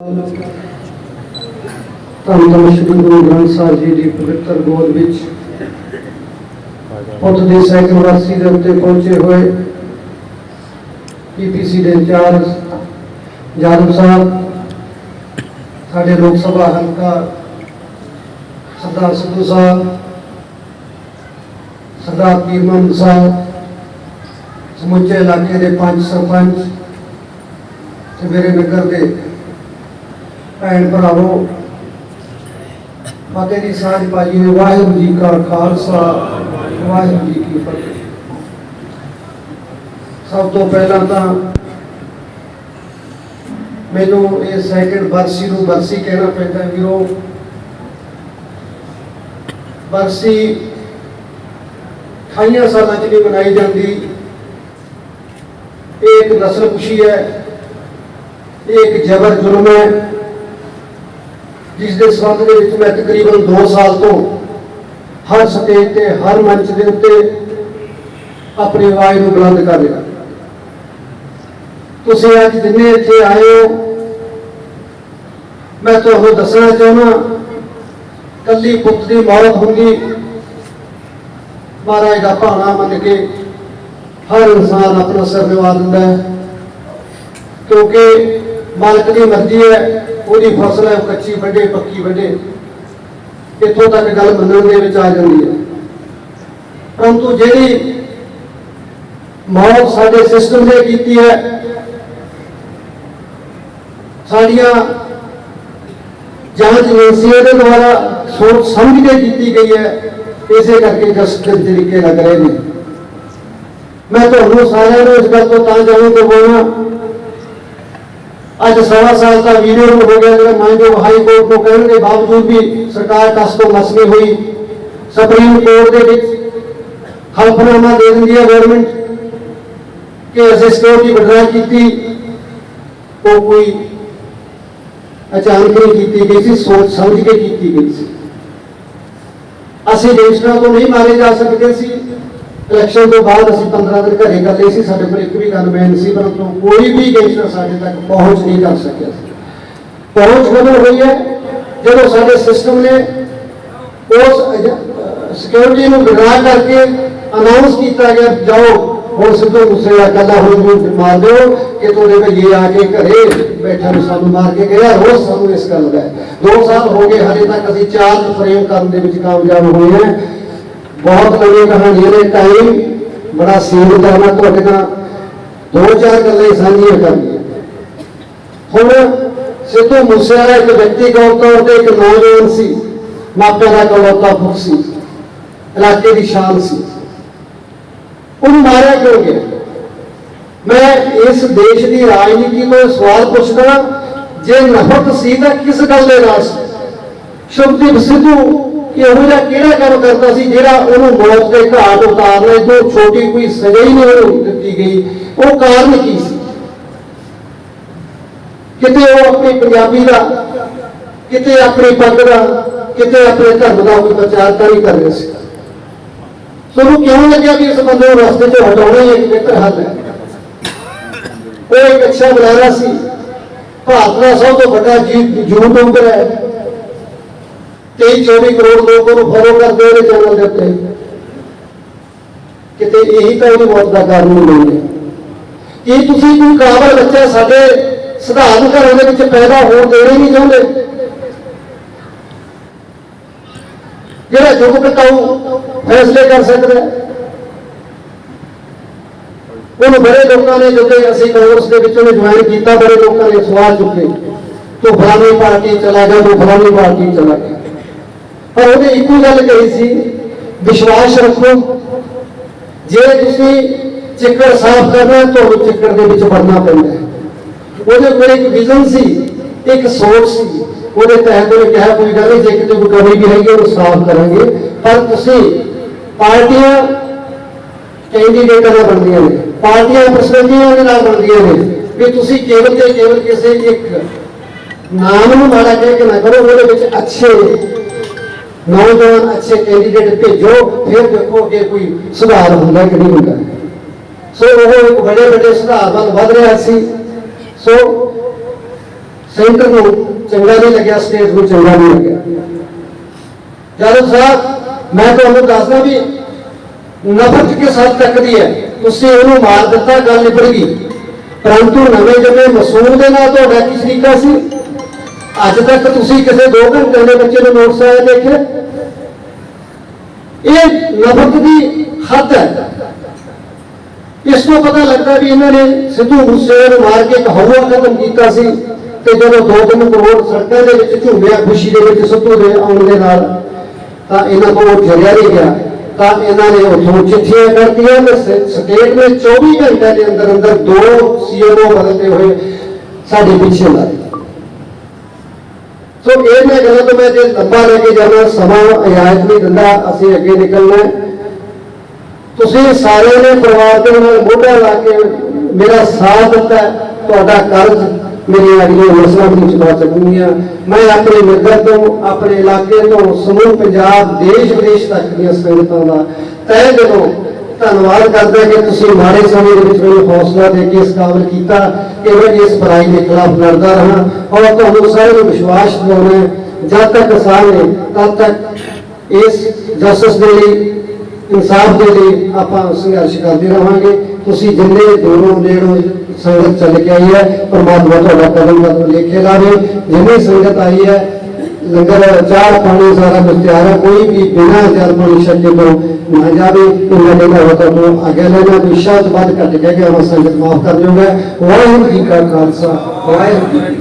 ਧੰਨ ਧੰਨ ਸ਼੍ਰੀ ਗੁਰੂ ਗ੍ਰੰਥ ਸਾਹਿਬ ਜੀ ਦੀ ਪਵਿੱਤਰ ਗੋਦ ਵਿੱਚ ਪੁੱਤ ਦੇ ਸੈਕੰਡ ਵਾਸੀ ਦੇ ਉੱਤੇ ਪਹੁੰਚੇ ਹੋਏ ਪੀਪੀਸੀ ਦੇ ਇੰਚਾਰਜ ਜਾਦਵ ਸਾਹਿਬ ਸਾਡੇ ਲੋਕ ਸਭਾ ਹਲਕਾ ਸਰਦਾਰ ਸਿੱਧੂ ਸਾਹਿਬ ਸਰਦਾਰ ਪੀਰ ਮੁਹੰਮਦ ਸਾਹਿਬ ਸਮੁੱਚੇ ਇਲਾਕੇ ਦੇ ਪੰਜ ਸਰਪੰਚ ਤੇ ਮੇਰੇ ਨਗਰ ਦੇ ਭੈਣ ਭਰਾਵੋ, ਫਤਿਹ ਦੀ ਸਾਂਝ ਪਾਜੀ ਵਾਹਿਗੁਰੂ ਜੀ ਕਾ ਖਾਲਸਾ, ਵਾਹਿਗੁਰੂ ਜੀ ਕੀ ਫਤਿਹ। ਸਭ ਤੋਂ ਪਹਿਲਾਂ ਤਾਂ ਮੈਨੂੰ ਇਹ ਸੈਕਿੰਡ ਬਰਸੀ ਨੂੰ ਬਰਸੀ ਕਹਿਣਾ ਪੈਂਦਾ ਵੀਰੋ। ਬਰਸੀ ਅਠਾਈਆਂ ਸਾਲਾਂ ਚ ਨਹੀਂ ਮਨਾਈ ਜਾਂਦੀ। ਇਹ ਇੱਕ ਨਸਲ ਖੁਸ਼ੀ ਹੈ, ਇਹ ਇੱਕ ਜਬਰ ਜ਼ੁਲਮ ਹੈ। ਜਿਸ ਦੇ ਸੰਬੰਧ ਦੇ ਵਿੱਚ ਮੈਂ ਤਕਰੀਬਨ 2 ਸਾਲ ਤੋਂ ਹਰ ਸਟੇਜ ਤੇ, ਹਰ ਮੰਚ ਦੇ ਉੱਤੇ ਆਪਣੀ ਆਵਾਜ਼ ਨੂੰ ਬੁਲੰਦ ਕਰ ਰਿਹਾ। ਤੁਸੀਂ ਅੱਜ ਜਿੰਨੇ ਇੱਥੇ ਆਏ ਹੋ, ਮੈਂ ਤੁਹਾਨੂੰ ਦੱਸਣਾ ਚਾਹੁੰਦਾ, ਕੱਲੀ ਪੁੱਤ ਦੀ ਮੌਤ ਹੁੰਦੀ ਮਹਾਰਾਜ ਦਾ ਭਾਣਾ ਮੰਨ ਕੇ ਹਰ ਇਨਸਾਨ ਆਪਣਾ ਸਿਰ ਨਿਵਾ ਦਿੰਦਾ ਹੈ। ਕਿਉਂਕਿ ਮਾਲਕ ਦੀ ਮਰਜ਼ੀ ਹੈ ਉਹਦੀ ਫਸਲ ਹੈ ਕੱਚੀ ਵੱਡੇ ਪੱਕੀ ਵੱਡੇ ਇੱਥੋਂ ਤੱਕ ਗੱਲ ਮੰਨਣ ਦੇ ਵਿੱਚ ਆ ਜਾਂਦੀ ਹੈ। ਪਰੰਤੂ ਜਿਹੜੀ ਮੌਤ ਸਾਡੇ ਸਿਸਟਮ ਨੇ ਕੀਤੀ ਹੈ, ਸਾਡੀਆਂ ਜਾਂਚ ਏਜੰਸੀਆਂ ਦੇ ਦੁਆਰਾ ਸੋਚ ਸਮਝ ਕੇ ਕੀਤੀ ਗਈ ਹੈ, ਇਸੇ ਕਰਕੇ ਜਸਟਿਸ ਤਰੀਕੇ ਲੱਗ ਰਹੇ ਨੇ। ਮੈਂ ਤੁਹਾਨੂੰ ਸਾਰਿਆਂ ਨੂੰ ਇਸ ਗੱਲ ਤੋਂ ਤਾਂ ਜਾਣੂ ਕਰਵਾਉਣਾ ਅੱਜ ਸਵਾ ਸਾਲ ਦਾ ਵੀਡੀਓ ਨੂੰ ਹੋ ਗਿਆ ਜਿਹੜਾ ਮਾਨਯੋਗ ਹਾਈ ਕੋਰਟ ਨੂੰ ਕਹਿਣ ਦੇ ਬਾਵਜੂਦ ਵੀ ਸਰਕਾਰ ਟਸ ਤੋਂ ਮਸ ਨਹੀਂ ਹੋਈ ਸੁਪਰੀਮ ਕੋਰਟ ਦੇ ਵਿੱਚ ਹਲਫਨਾਮਾ ਦੇ ਦਿੰਦੀ ਹੈ ਗਵਰਨਮੈਂਟ ਕਿ ਅਸੀਂ ਸਿਕਿਉਰਿਟੀ ਵਿਡਰਾ ਕੀਤੀ ਉਹ ਕੋਈ ਅਚਾਨਕ ਨਹੀਂ ਕੀਤੀ ਗਈ ਸੀ ਸੋਚ ਸਮਝ ਕੇ ਕੀਤੀ ਗਈ ਸੀ ਅਸੀਂ ਗੈਂਗਸਟਰਾਂ ਤੋਂ ਨਹੀਂ ਮਾਰੇ ਜਾ ਸਕਦੇ ਸੀ ਇਲੈਕਸ਼ਨ ਤੋਂ ਬਾਅਦ ਅਸੀਂ 15 ਦਿਨ ਘਰੇ ਇਕੱਲੇ ਸੀ, ਸਾਡੇ ਕੋਲ ਇੱਕ ਵੀ ਗਨਮੈਨ ਸੀ ਪਰੰਤੂ ਕੋਈ ਵੀ ਗੈਂਗਸਟਰ ਸਾਡੇ ਤੱਕ ਪਹੁੰਚ ਨਹੀਂ ਕਰ ਸਕਿਆ ਪਹੁੰਚ ਕਦੋਂ ਹੋਈ ਹੈ? ਜਦੋਂ ਸਾਡੇ ਸਿਸਟਮ ਨੇ ਉਸ ਸਿਕਿਉਰਿਟੀ ਨੂੰ ਵਿਡਰਾ ਕਰਕੇ ਅਨਾਉਂਸ ਕੀਤਾ ਗਿਆ, ਜਾਓ, ਹੁਣ ਸਿੱਧੂ ਮੂਸੇਵਾਲਾ ਕੱਲਾ ਹੁਣ ਨੂੰ ਮਾਰ ਦਿਓ, ਕਿ ਤੁਹਾਡੇ ਭਈਏ ਆ ਕੇ ਘਰੇ ਬੈਠਾ ਨੂੰ ਸਾਨੂੰ ਮਾਰ ਕੇ ਗਿਆ, ਰੋਜ਼ ਸਾਨੂੰ ਇਸ ਗੱਲ ਦਾ ਹੈ। ਦੋ ਸਾਲ ਹੋ ਗਏ ਹਜੇ ਤੱਕ ਅਸੀਂ ਚਾਰ ਫਰੇਮ ਕਰਨ ਦੇ ਵਿੱਚ ਕਾਮਯਾਬ ਹੋਏ ਹਾਂ। ਬਹੁਤ ਲੰਮੀ ਕਹਾਣੀ ਹੈ। ਟਾਈਮ ਬੜਾ ਸੀਮਿਤ ਹੈ ਮੈਂ ਤੁਹਾਡੇ ਨਾਲ ਦੋ ਚਾਰ ਗੱਲਾਂ ਸਾਂਝੀਆਂ ਕਰਨੀਆਂ। ਹੁਣ ਸਿੱਧੂ ਮੂਸੇਵਾਲਾ ਇੱਕ ਵਿਅਕਤੀਗਤ ਤੌਰ ਤੇ ਇੱਕ ਨੌਜਵਾਨ ਸੀ, ਮਾਪਿਆਂ ਦਾ ਕਲੌਤਾ ਪੁੱਤ ਸੀ, ਇਲਾਕੇ ਦੀ ਸ਼ਾਨ ਸੀ। ਉਹਨੂੰ ਮਾਰਿਆ ਕਿਉਂ ਗਿਆ? ਮੈਂ ਇਸ ਦੇਸ਼ ਦੀ ਰਾਜਨੀਤੀ ਤੋਂ ਸਵਾਲ ਪੁੱਛਦਾ ਜੇ ਨਫ਼ਰਤ ਸੀ ਤਾਂ ਕਿਸ ਗੱਲ ਦੇ ਨਾਲ ਸੀ? ਸ਼ੁਭਦੀਪ ਸਿੱਧੂ ਕਿ ਇਹੋ ਜਿਹਾ ਕਿਹੜਾ ਕੰਮ ਕਰਦਾ ਸੀ ਜਿਹੜਾ ਉਹਨੂੰ ਮੌਤ ਦੇ ਘਾਟ ਉਤਾਰਨੇ ਤੋਂ ਛੋਟੀ ਕੋਈ ਸਜ਼ਾ ਹੀ ਨਹੀਂ ਉਹਨੂੰ ਦਿੱਤੀ ਗਈ, ਉਹ ਕਾਰਨ ਕੀ ਸੀ? ਕਿਤੇ ਉਹ ਆਪਣੀ ਪੰਜਾਬੀ ਦਾ, ਕਿਤੇ ਆਪਣੀ ਪੱਗ ਦਾ, ਕਿਤੇ ਆਪਣੇ ਧਰਮ ਦਾ ਕੋਈ ਪ੍ਰਚਾਰ ਤਾਂ ਨਹੀਂ ਕਰ ਰਿਹਾ ਸੀ। ਤੁਹਾਨੂੰ ਕਿਉਂ ਲੱਗਿਆ ਕਿ ਇਸ ਬੰਦੇ ਨੂੰ ਰਸਤੇ ਤੋਂ ਹਟਾਉਣਾ ਹੀ ਇੱਕ ਬਿਹਤਰ ਹੱਲ ਹੈ? ਉਹ ਇੱਕ ਅੱਛਾ ਬੁਲਾਰਾ ਸੀ। ਭਾਰਤ ਦਾ ਸਭ ਤੋਂ ਵੱਡਾ ਜੀ ਜੂਟ ਉੱਪਰ ਹੈ। 23 24 ਕਰੋੜ ਲੋਕ ਉਹਨੂੰ ਫੋਲੋ ਕਰਦੇ ਉਹਦੇ ਚੈਨਲ ਦੇ ਉੱਤੇ ਕਿਤੇ ਇਹੀ ਤਾਂ ਉਹਦੀ ਮੌਤ ਦਾ ਕਾਰਨ ਨਹੀਂ ਹੈ ਕੀ ਤੁਸੀਂ ਕੋਈ ਕਾਬਲ ਬੱਚਾ ਸਾਡੇ ਸਧਾਰਨ ਘਰਾਂ ਦੇ ਵਿੱਚ ਪੈਦਾ ਹੋਣ ਦੇਣਾ ਹੀ ਨਹੀਂ ਚਾਹੁੰਦੇ ਜਿਹੜਾ ਚੁੱਪ ਕਟਾਊ ਫੈਸਲੇ ਕਰ ਸਕਦਾ ਹੈ ਉਹਨੂੰ ਬੜੇ ਲੋਕਾਂ ਨੇ ਜਦੋਂ ਅਸੀਂ ਕਾਂਗਰਸ ਦੇ ਵਿੱਚ ਉਹਨੇ ਜੁਆਇਨ ਕੀਤਾ ਬੜੇ ਲੋਕਾਂ ਨੇ ਸਵਾਲ ਚੁੱਕੇ ਤੂੰ ਫਲਾਣੀ ਪਾਰਟੀ ਚਲਾ ਗਿਆ ਤੂੰ ਫਲਾਣੀ ਪਾਰਟੀ ਚਲਾ ਗਿਆ ਪਰ ਉਹਨੇ ਇੱਕੋ ਗੱਲ ਕਹੀ ਸੀ, ਵਿਸ਼ਵਾਸ ਰੱਖੋ। ਜੇ ਤੁਸੀਂ ਚਿੱਕੜ ਸਾਫ਼ ਕਰਨਾ ਤੁਹਾਨੂੰ ਚਿੱਕੜ ਦੇ ਵਿੱਚ ਵੜਨਾ ਪੈਂਦਾ ਹੈ। ਉਹਦੇ ਕੋਲ ਇੱਕ ਵਿਜ਼ਨ ਸੀ, ਇੱਕ ਸੋਚ ਸੀ। ਉਹਦੇ ਤਹਿਤ ਉਹਨੇ ਕਿਹਾ ਕੋਈ ਗੱਲ ਨਹੀਂ, ਜੇ ਕਿਤੇ ਕੋਈ ਕਮੀ ਵੀ ਹੈਗੀ ਉਹ ਸਾਫ਼ ਕਰਾਂਗੇ। ਪਰ ਤੁਸੀਂ ਪਾਰਟੀਆਂ ਕੈਂਡੀਡੇਟਾਂ ਨਾਲ ਬਣਦੀਆਂ ਨੇ। ਪਾਰਟੀਆਂ ਪ੍ਰਸੰਗੀਆਂ ਦੇ ਨਾਲ ਬਣਦੀਆਂ ਨੇ। ਵੀ ਤੁਸੀਂ ਕੇਵਲ ਤੇ ਕੇਵਲ ਕਿਸੇ ਇੱਕ ਨਾਮ ਨੂੰ ਮਾੜਾ ਕਹਿ ਕੇ ਨਾ ਕਰੋ, ਉਹਦੇ ਵਿੱਚ ਅੱਛੇ ਨੌਜਵਾਨ ਅੱਛੇ ਕੈਂਡੀਡੇਟ ਭੇਜੋ, ਫਿਰ ਦੇਖੋ ਕਿ ਕੋਈ ਸੁਧਾਰ ਹੁੰਦਾ ਕਿ ਨਹੀਂ ਹੁੰਦਾ। ਸੋ ਉਹ ਇੱਕ ਬੜੇ ਵੱਡੇ ਸੁਧਾਰ ਵੱਲ ਵਧ ਰਿਹਾ ਸੀ। ਸੋ ਸੈਂਟਰ ਨੂੰ ਚੰਗਾ ਨਹੀਂ ਲੱਗਿਆ ਸਟੇਟ ਨੂੰ ਚੰਗਾ ਨਹੀਂ ਲੱਗਿਆ। ਜਦ ਸਾਹਿਬ, ਮੈਂ ਤੁਹਾਨੂੰ ਦੱਸਦਾ ਵੀ ਨਫ਼ਰਤ ਕਿਸ ਹੱਦ ਤੱਕ ਦੀ ਹੈ? ਤੁਸੀਂ ਉਹਨੂੰ ਮਾਰ ਦਿੱਤਾ, ਗੱਲ ਨਿਬੜ ਗਈ। ਪਰੰਤੂ ਨਵੇਂ ਜੰਮੇ ਮਾਸੂਮ ਦੇ ਨਾਲ ਤੁਹਾਡਾ ਕੀ ਤਰੀਕਾ ਸੀ? ਅੱਜ ਤੱਕ ਤੁਸੀਂ ਕਿਸੇ 2 ਘੰਟੇ ਦੇ ਬੱਚੇ ਨੂੰ ਨੋਟਸ ਆਇਆ ਦੇਖਿਆ ਇਹ ਨਫ਼ਰਤ ਦੀ ਹੱਦ ਹੈ। ਇਸ ਤੋਂ ਪਤਾ ਲੱਗਦਾ ਵੀ ਇਹਨਾਂ ਨੇ ਸਿੱਧੂ ਮੂਸੇਵਾਲੇ ਨੂੰ ਮਾਰ ਕੇ ਇੱਕ ਹਵਾ ਖਤਮ ਕੀਤਾ ਸੀ ਤੇ ਜਦੋਂ 2-3 ਕਰੋੜ ਸੜਕਾਂ ਦੇ ਵਿੱਚ ਝੂਮਿਆ ਖੁਸ਼ੀ ਦੇ ਵਿੱਚ ਸਿੱਧੂ ਦੇ ਆਉਣ ਦੇ ਨਾਲ ਤਾਂ ਇਹਨਾਂ ਕੋਲ ਉਹ ਜਰਿਆ ਨਹੀਂ ਗਿਆ। ਤਾਂ ਇਹਨਾਂ ਨੇ ਉੱਥੋਂ ਚਿੱਠੀਆਂ ਕਰਤੀਆਂ ਤੇ ਸ- ਸਟੇਟ ਨੇ 24 ਘੰਟੇ ਦੇ ਅੰਦਰ ਅੰਦਰ ਦੋ ਸੀਐਮਓ ਬਦਲਦੇ ਹੋਏ ਸਾਡੇ ਪਿੱਛੇ ਲਾ ਦਿੱਤੇ। ਸੋ ਇਹ ਗੱਲਾਂ ਤੋਂ ਮੈਂ ਜੇ ਲੰਬਾ ਲੈ ਕੇ ਜਾਣਾ ਸਮਾਂ ਇਜਾਜ਼ਤ ਨਹੀਂ ਦਿੰਦਾ, ਅਸੀਂ ਅੱਗੇ ਨਿਕਲਣਾ ਤੁਸੀਂ ਸਾਰਿਆਂ ਨੇ ਪਰਿਵਾਰ ਦੇ ਨਾਲ ਮੋਢਾ ਲਾ ਕੇ ਮੇਰਾ ਸਾਥ ਦਿੱਤਾ ਤੁਹਾਡਾ ਕਰਜ਼ ਮੇਰੀਆਂ ਅਗਲੀਆਂ ਨਸਲਾਂ ਨੂੰ ਚੁਕਾ ਸਕੂੰਗੀਆਂ ਮੈਂ ਆਪਣੇ ਨਗਰ ਤੋਂ, ਆਪਣੇ ਇਲਾਕੇ ਤੋਂ, ਸਮੂਹ ਪੰਜਾਬ ਦੇਸ਼ ਵਿਦੇਸ਼ ਤੱਕ ਦੀਆਂ ਸੰਗਤਾਂ ਦਾ ਤਹਿ ਦਿਲੋਂ ਧੰਨਵਾਦ ਕਰਦਾ ਕਿ ਤੁਸੀਂ ਮਾੜੇ ਸਮੇਂ ਦੇ ਵਿੱਚ ਮੈਨੂੰ ਹੌਸਲਾ ਦੇ ਕੇ ਇਸ ਕਾਬਲ ਕੀਤਾ ਕਿ ਮੈਂ ਇਸ ਬੁਰਾਈ ਦੇ ਖਿਲਾਫ ਲੜਦਾ ਰਹਾ ਔਰ ਤੁਹਾਨੂੰ ਸਾਰਿਆਂ ਨੂੰ ਵਿਸ਼ਵਾਸ ਦਿਵਾਉਣਾ ਜਦ ਤੱਕ ਕਿਸਾਨ ਨੇ, ਤਦ ਤੱਕ ਇਸ ਜਸਟਿਸ ਦੇ ਲਈ, ਇਨਸਾਫ ਦੇ ਲਈ ਆਪਾਂ ਸੰਘਰਸ਼ ਕਰਦੇ ਰਹਾਂਗੇ। ਤੁਸੀਂ ਜਿੰਨੇ ਦੂਰੋਂ ਨੇੜੋਂ ਸੰਗਤ ਚੱਲ ਕੇ ਆਈ ਹੈ ਪਰਮਾਤਮਾ ਤੁਹਾਡਾ ਕਦਮ ਕਦਮ ਲੇਖੇ ਲਾਵੇ ਜਿੰਨੀ ਸੰਗਤ ਆਈ ਹੈ ਲੰਗਰ ਚਾਹ ਪਾਣੀ ਸਾਰਾ ਕੁਝ ਤਿਆਰ ਹੈ। ਕੋਈ ਵੀ ਬਿਨਾਂ ਜਲ ਪਾਣੀ ਛੱਡੇ ਤੋਂ ਨਾ ਜਾਵੇ ਇਹਨਾਂ ਦੇ ਘਰ ਤੋਂ ਅੱਗੇ ਲੈਣਾ ਕੋਈ ਸ਼ਬਦ ਵੱਧ ਘੱਟ ਕੇ ਆਵਾਂ, ਸੰਗਤ ਮਾਫ ਕਰ ਦਿਓਗੇ। ਵਾਹਿਗੁਰੂ ਜੀ ਕਾ ਖਾਲਸਾ, ਵਾਹਿਗੁਰੂ ਜੀ